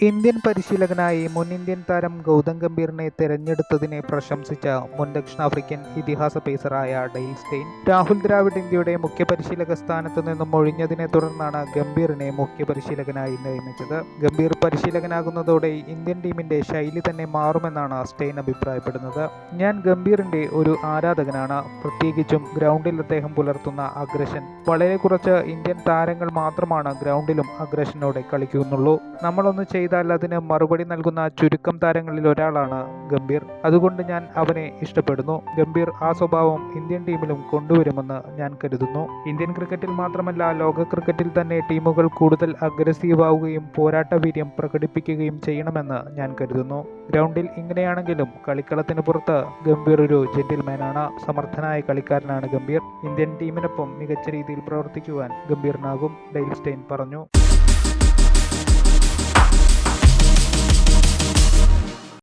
Indian പരിശീലകനായി മുൻ Indian താരം ഗൗതം ഗംഭീറിനെ തെരഞ്ഞെടുത്തതിനെ പ്രശംസിച്ച മുൻ ദക്ഷിണാഫ്രിക്കൻ ഇതിഹാസ പേസറായ ഡെയിൽ സ്റ്റെയിൻ രാഹുൽ ദ്രാവിഡ് ഇന്ത്യയുടെ മുഖ്യ പരിശീലക സ്ഥാനത്ത് നിന്നും ഒഴിഞ്ഞതിനെ തുടർന്നാണ് ഗംഭീറിനെ മുഖ്യ പരിശീലകനായി നിയമിച്ചത്. ഗംഭീർ പരിശീലകനാകുന്നതോടെ ഇന്ത്യൻ ടീമിന്റെ ശൈലി തന്നെ മാറുമെന്നാണ് സ്റ്റെയിൻ അഭിപ്രായപ്പെടുന്നത്. ഞാൻ ഗംഭീറിന്റെ ഒരു ആരാധകനാണ്. പ്രത്യേകിച്ചും ഗ്രൗണ്ടിൽ അദ്ദേഹം പുലർത്തുന്ന അഗ്രഷൻ. വളരെ കുറച്ച് ഇന്ത്യൻ താരങ്ങൾ മാത്രമാണ് ഗ്രൗണ്ടിലും അഗ്രഷനോടെ കളിക്കുന്നുള്ളൂ. നമ്മളൊന്ന് ചെയ്താൽ അതിന് മറുപടി നൽകുന്ന ചുരുക്കം താരങ്ങളിൽ ഒരാളാണ് ഗംഭീർ. അതുകൊണ്ട് ഞാൻ അവനെ ഇഷ്ടപ്പെടുന്നു. ഗംഭീർ ആ സ്വഭാവം ഇന്ത്യൻ ടീമിലും കൊണ്ടുവരുമെന്ന് ഞാൻ കരുതുന്നു. ഇന്ത്യൻ ക്രിക്കറ്റിൽ മാത്രമല്ല ലോക ക്രിക്കറ്റിൽ തന്നെ ടീമുകൾ കൂടുതൽ അഗ്രസീവ് ആവുകയും പോരാട്ട വീര്യം പ്രകടിപ്പിക്കുകയും ചെയ്യണമെന്ന് ഞാൻ കരുതുന്നു. ഗ്രൗണ്ടിൽ ഇങ്ങനെയാണെങ്കിലും കളിക്കളത്തിന് പുറത്ത് ഗംഭീർ ഒരു ജെന്റിൽമാനാണ്. സമർത്ഥനായ കളിക്കാരനാണ് ഗംഭീർ. ഇന്ത്യൻ ടീമിനൊപ്പം മികച്ച രീതിയിൽ പ്രവർത്തിക്കുവാൻ ഗംഭീറിനാകും ഡെയിൽ സ്റ്റെയിൻ പറഞ്ഞു.